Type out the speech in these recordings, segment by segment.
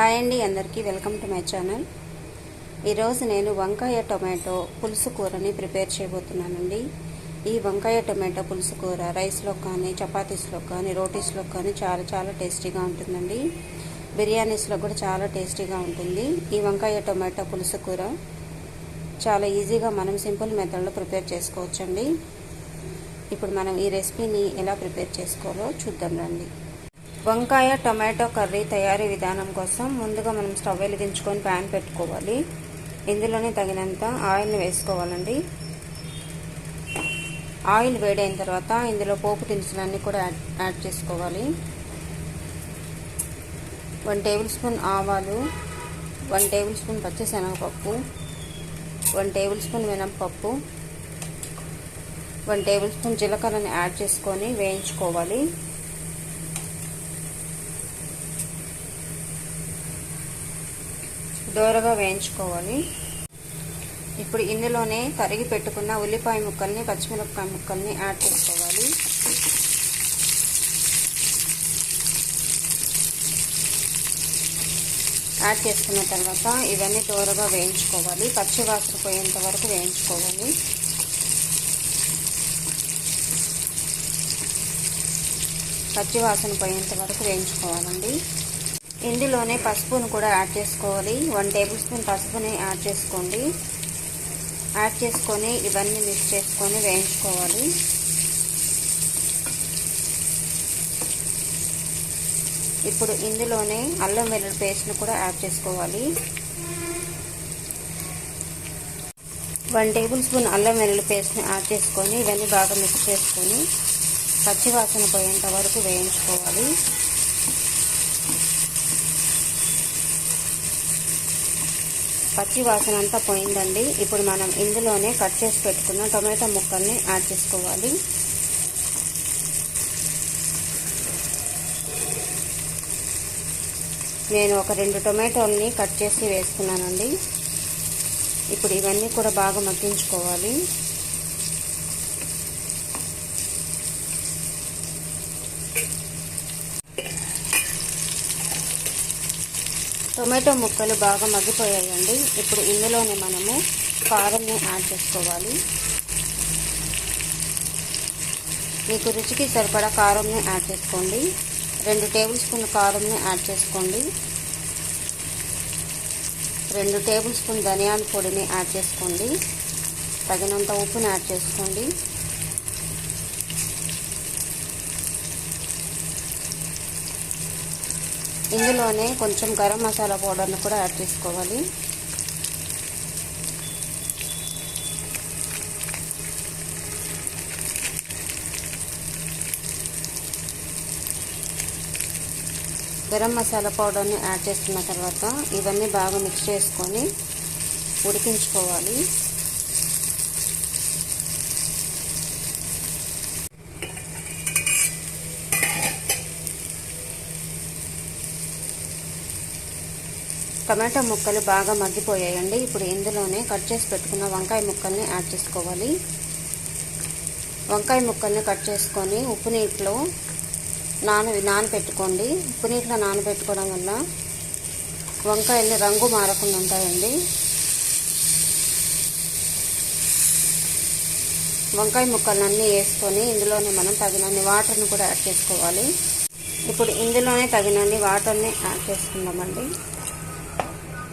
Hi అండి అందరికీ welcome to my channel. ఈరోజు నేను వంకాయ టొమాటో పులుసు కూరని ప్రిపేర్ చేయబోతున్నానండి. ఈ వంకాయ టొమాటో పులుసు కూర రైస్లో కానీ చపాతీస్లో కానీ రోటీస్లో కానీ చాలా చాలా టేస్టీగా ఉంటుందండి. బిర్యానీస్లో కూడా చాలా టేస్టీగా ఉంటుంది. ఈ వంకాయ టొమాటో పులుసు కూర చాలా ఈజీగా మనం సింపుల్ మెథడ్లో ప్రిపేర్ చేసుకోవచ్చండి. ఇప్పుడు మనం ఈ రెసిపీని ఎలా ప్రిపేర్ చేసుకోవాలో చూద్దాం రండి. వంకాయ టొమాటో కర్రీ తయారీ విధానం కోసం ముందుగా మనం స్టవ్ వెలిగించుకొని ప్యాన్ పెట్టుకోవాలి. ఇందులోనే తగినంత ఆయిల్ని వేసుకోవాలండి. ఆయిల్ వేడైన తర్వాత ఇందులో పోపు దినుసులన్నీ కూడా యాడ్ యాడ్ చేసుకోవాలి. వన్ టేబుల్ స్పూన్ ఆవాలు వన్ టేబుల్ స్పూన్ పచ్చిశనగపప్పు వన్ టేబుల్ స్పూన్ మినప్పప్పు వన్ టేబుల్ స్పూన్ జీలకర్రని యాడ్ చేసుకొని వేయించుకోవాలి. దోరగా వేయించుకోవాలి. ఇప్పుడు ఇందులోనే తరిగి పెట్టుకున్న ఉల్లిపాయ ముక్కల్ని పచ్చిమిరపకాయ ముక్కల్ని యాడ్ చేసుకోవాలి. యాడ్ చేసుకున్న తర్వాత ఇవన్నీ దోరగా వేయించుకోవాలి. పచ్చి వాసన పోయేంత వరకు వేయించుకోవాలి. పచ్చి వాసన పోయేంత వరకు వేయించుకోవాలండి. ఇందులోనే పసుపును కూడా యాడ్ చేసుకోవాలి. వన్ టేబుల్ స్పూన్ పసుపుని యాడ్ చేసుకోండి. యాడ్ చేసుకొని ఇవన్నీ మిక్స్ చేసుకొని వేయించుకోవాలి. ఇప్పుడు ఇందులోనే అల్లం వెల్లుల్లి పేస్ట్ను కూడా యాడ్ చేసుకోవాలి. వన్ టేబుల్ స్పూన్ అల్లం వెల్లుల్లి పేస్ట్ని యాడ్ చేసుకొని ఇవన్నీ బాగా మిక్స్ చేసుకొని పచ్చివాసన పోయేంత వరకు వేయించుకోవాలి. పచ్చి వాసన అంతా పోయిందండి. ఇప్పుడు మనం ఇందులోనే కట్ చేసి పెట్టుకున్న టొమాటో ముక్కల్ని యాడ్ చేసుకోవాలి. నేను ఒక రెండు టొమాటోల్ని కట్ చేసి వేసుకున్నానండి. ఇప్పుడు ఇవన్నీ కూడా బాగా మగ్గించుకోవాలి. టొమాటో ముక్కలు బాగా మగ్గిపోయాయండి. ఇప్పుడు ఇందులోనే మనము కారంని యాడ్ చేసుకోవాలి. మీకు రుచికి సరిపడా కారంని యాడ్ చేసుకోండి. రెండు టేబుల్ స్పూన్ కారంని యాడ్ చేసుకోండి. రెండు టేబుల్ స్పూన్ ధనియాల పొడిని యాడ్ చేసుకోండి. తగినంత ఉప్పుని యాడ్ చేసుకోండి. ఇందులోనే కొంచెం గరం మసాలా పౌడర్ని కూడా యాడ్ చేసుకోవాలి. గరం మసాలా పౌడర్ని యాడ్ చేసుకున్న తర్వాత ఇవన్నీ బాగా మిక్స్ చేసుకొని ఉడికించుకోవాలి. టమాటో ముక్కలు బాగా మగ్గిపోయాయండి. ఇప్పుడు ఇందులోనే కట్ చేసి పెట్టుకున్న వంకాయ ముక్కల్ని యాడ్ చేసుకోవాలి. వంకాయ ముక్కల్ని కట్ చేసుకొని ఉప్పు నీటిలో నాన నానబెట్టుకోండి ఉప్పు నీటిలో నానబెట్టుకోవడం వల్ల వంకాయల్ని రంగు మారకుండా ఉంటాయండి. వంకాయ ముక్కలన్నీ వేసుకొని ఇందులోనే మనం తగినన్ని వాటర్ని కూడా యాడ్ చేసుకోవాలి. ఇప్పుడు ఇందులోనే తగినన్ని వాటర్ని యాడ్ చేసుకుందామండి.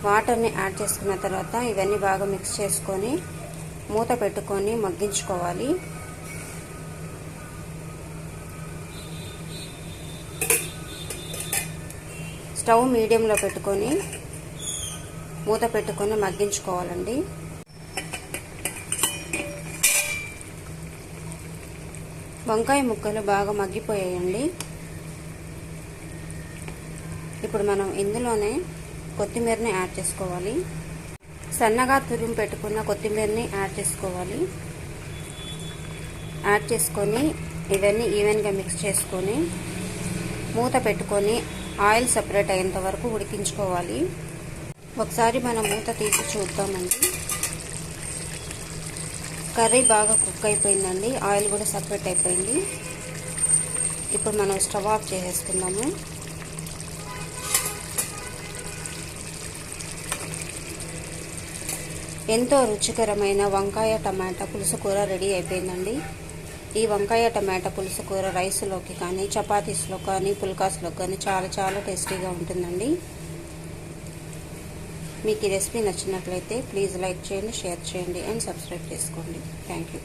వాటర్ని యాడ్ చేసుకున్న తర్వాత ఇవన్నీ బాగా మిక్స్ చేసుకొని మూత పెట్టుకొని మగ్గించుకోవాలి. స్టవ్ మీడియంలో పెట్టుకొని మూత పెట్టుకొని మగ్గించుకోవాలండి. వంకాయ ముక్కలు బాగా మగ్గిపోయాయండి. ఇప్పుడు మనం ఇందులోనే కొత్తిమీరని యాడ్ చేసుకోవాలి. సన్నగా తురుము పెట్టుకున్న కొత్తిమీరని యాడ్ చేసుకోవాలి. యాడ్ చేసుకొని ఇవన్నీ ఈవెన్గా మిక్స్ చేసుకొని మూత పెట్టుకొని ఆయిల్ సపరేట్ అయ్యేంత వరకు ఉడికించుకోవాలి. ఒకసారి మనం మూత తీసి చూద్దామండి. కర్రీ బాగా కుక్ అయిపోయిందండి. ఆయిల్ కూడా సపరేట్ అయిపోయింది. ఇప్పుడు మనం స్టవ్ ఆఫ్ చేసేసుకుందాము. ఎంతో రుచికరమైన వంకాయ టమాటా పులుసు కూర రెడీ అయిపోయిందండి. ఈ వంకాయ టమాటా పులుసు కూర రైస్లోకి కానీ చపాతీస్లో కానీ పుల్కాస్లో కానీ చాలా చాలా టేస్టీగా ఉంటుందండి. మీకు ఈ రెసిపీ నచ్చినట్లయితే ప్లీజ్ లైక్ చేయండి షేర్ చేయండి అండ్ సబ్స్క్రైబ్ చేసుకోండి. Thank you.